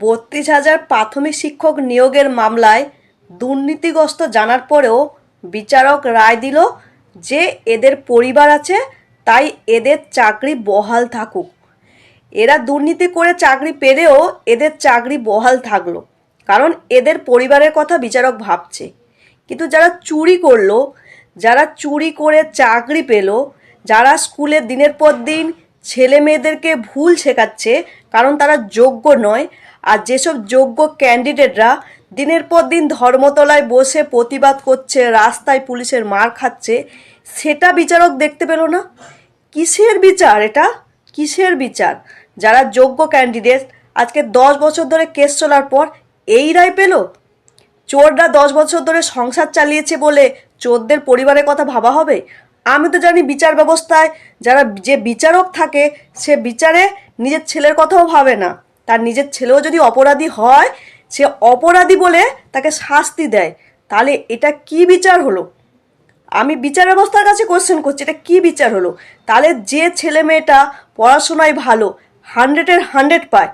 বত্রিশ হাজার প্রাথমিক শিক্ষক নিয়োগের মামলায় দুর্নীতিগ্রস্ত জানার পরেও বিচারক রায় দিল যে এদের পরিবার আছে, তাই এদের চাকরি বহাল থাকুক। এরা দুর্নীতি করে চাকরি পেলেও এদের চাকরি বহাল থাকল, কারণ এদের পরিবারের কথা বিচারক ভাবছে। কিন্তু যারা চুরি করল, যারা চুরি করে চাকরি পেল, যারা স্কুলে দিনের পর দিন ছেলে মেয়েদেরকে ভুল শেখাচ্ছে, কারণ তারা যোগ্য নয় আর যেসব যোগ্য ক্যান্ডিডেটরা দিনের পর দিন ধর্মতলায় বসে প্রতিবাদ করছে, রাস্তায় পুলিশের মার খাচ্ছে, সেটা বিচারক দেখতে পেল না। কিসের বিচার এটা? কিসের বিচার? যারা যোগ্য ক্যান্ডিডেট আজকে দশ বছর ধরে কেস চলার পর এই রায় পেল? চোররা দশ বছর ধরে সংসার চালিয়েছে বলে চোরদের পরিবারের কথা ভাবা হবে? আমি তো জানি বিচার ব্যবস্থায় যারা যে বিচারক থাকে, সে বিচারে নিজের ছেলের কথাও ভাবে না। তার নিজের ছেলেও যদি অপরাধী হয়, সে অপরাধী বলে তাকে শাস্তি দেয়। তাহলে এটা কি বিচার হলো? আমি বিচার ব্যবস্থার কাছে কোশ্চেন করছি, এটা কি বিচার হলো? তাহলে যে ছেলে মেয়েটা পড়াশোনায় ভালো হান্ড্রেডের হান্ড্রেড পায়,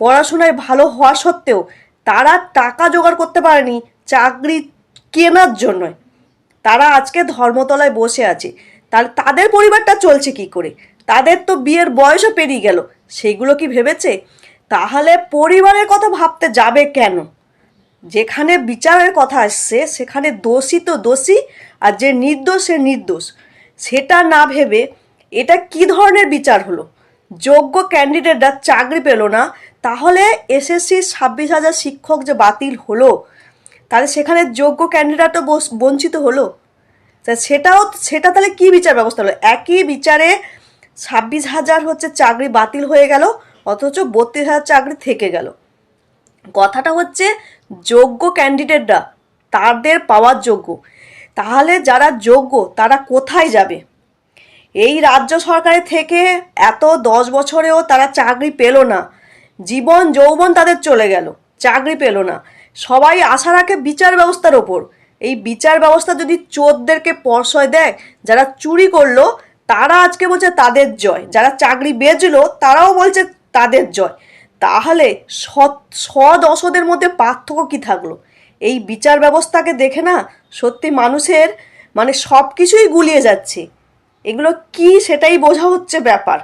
পড়াশোনায় ভালো হওয়া সত্ত্বেও তারা টাকা জোগাড় করতে পারেনি চাকরি কেনার জন্য। তারা আজকে ধর্মতলায় বসে আছে। তার, তাদের পরিবারটা চলছে কি করে? তাদের তো বিয়ের বয়সও পেরিয়ে গেল। সেগুলো কি ভেবেছে? তাহলে পরিবারের কথা ভাবতে যাবে কেন? যেখানে বিচারের কথা আসছে, সেখানে দোষী তো দোষী, আর যে নির্দোষ, সে নির্দোষ। সেটা না ভেবে এটা কি ধরনের বিচার হলো? যোগ্য ক্যান্ডিডেটরা চাকরি পেল না, তাহলে এসএসসি ছাব্বিশ হাজার শিক্ষক যে বাতিল হলো, তাহলে সেখানে যোগ্য ক্যান্ডিডেটও বঞ্চিত হলো? সেটাও, সেটা তাহলে কি বিচার ব্যবস্থা হলো? একই বিচারে ছাব্বিশ হাজার হচ্ছে চাকরি বাতিল হয়ে গেল অথচ বত্রিশ হাজার চাকরি থেকে গেল। কথাটা হচ্ছে যোগ্য ক্যান্ডিডেটরা তাদের পাওয়ার যোগ্য। তাহলে যারা যোগ্য, তারা কোথায় যাবে? এই রাজ্য সরকারের থেকে এত দশ বছরেও তারা চাকরি পেল না। জীবন, যৌবন তাদের চলে গেল। চাকরি পেল না। সবাই আশা রাখে বিচার ব্যবস্থার ওপর। এই বিচার ব্যবস্থা যদি চোরদেরকে পরশয় দেয়, যারা চুরি করল, তারা আজকে বলছে তাদের জয়। যারা চাকরি বেচলো, তারাও বলছে তাদের জয়। তাহলে সৎ সদ অসদের মধ্যে পার্থক্য কি থাকল? এই বিচার ব্যবস্থাকে দেখে না সত্যি মানুষের মানে সব কিছুই গুলিয়ে যাচ্ছে। এগুলো কি সেটাই বোঝা হচ্ছে ব্যাপার।